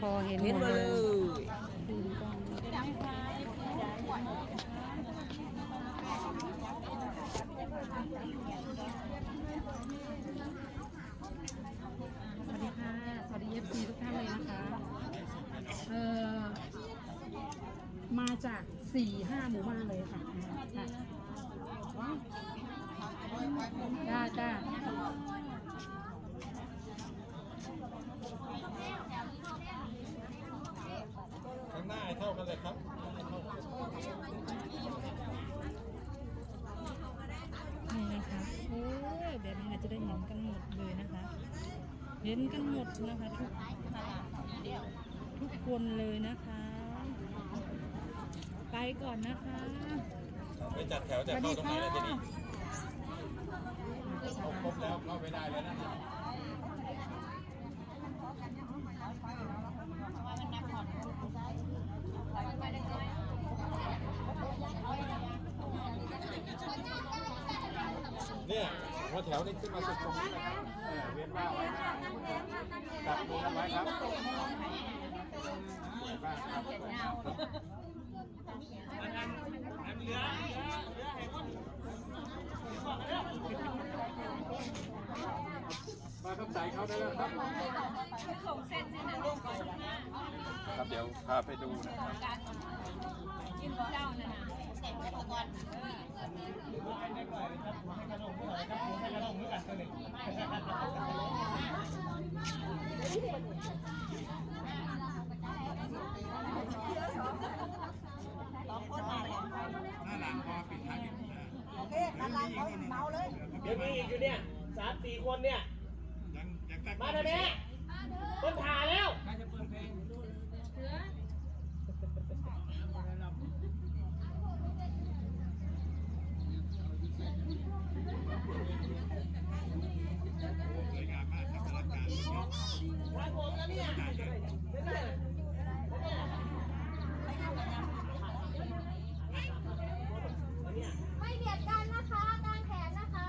พอเห็นเห็นหมมาดเลเลยยสวัสดีค่ะ สวัสดีเอฟซีทุกท่านเลยนะคะ เอ่อ มาจากสี่ห้าหมู่บ้านเลยค่ะค่ะจ้าจ้า ข้างหน้าให้เท่ากันเลยครับนี่นะคะโอ้ยแบบนี้เราจะได้เห็นกันหมดเลยนะคะ เห็นกันหมดนะคะทุกทุกคนเลยนะคะ ไปก่อนนะคะไปจัดแถวจะเข้าตรงไหนแล้วทีนี้เขาครบแล้วเข้าไปได้แล้วนะ เนี่ยหัวแถวนี้ขึ้นมาสุดตรงนี้นะครับเออเวียนบ้าไว้นะจับมือกันไว้ครับบ้าครับมาครับสายเขาได้แล้วครับครับเดี๋ยวพาไปดูนะครับเหน้าหลังพอปิดี๋ยวมีอีกอยู่เนี่ยสามสี่คนเนี่ยมาเดี๋ยวนี้ต้นถ่าแล้ว ไม่เบียดกันนะคะกางแขนนะคะ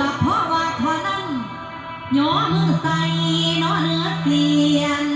ลับเพราะว่าขอนั่งย้อมือใส่น้อเนื้อเสียน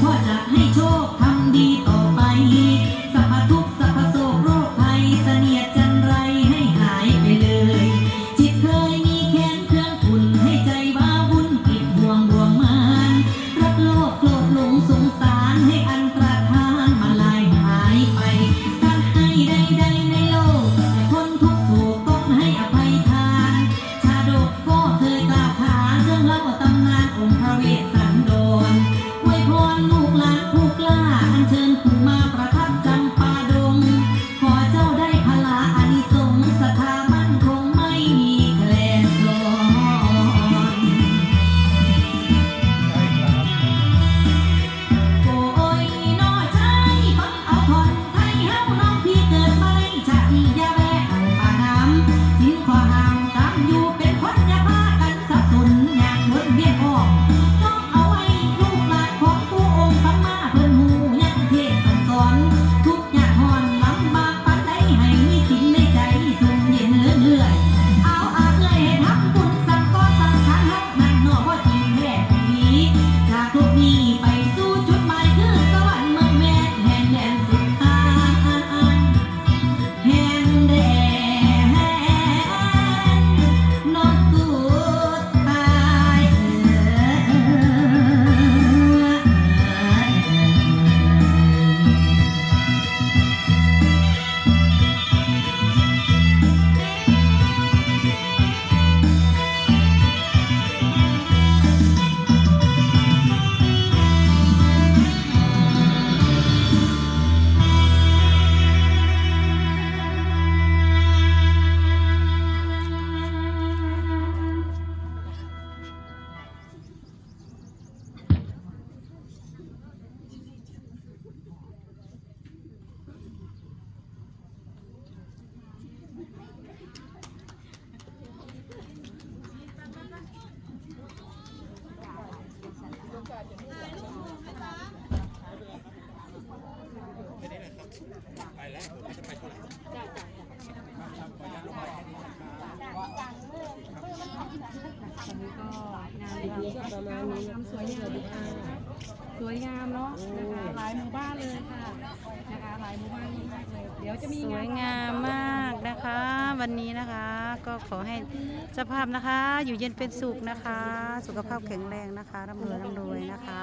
พ่อจะให้โชคทำดีต่อ เชิมา สวยงามมากนะคะ วันนี้นะคะ ก็ขอให้สภาพนะคะ อยู่เย็นเป็นสุขนะคะ สุขภาพแข็งแรงนะคะร่ำรวยร่ำรวยนะคะ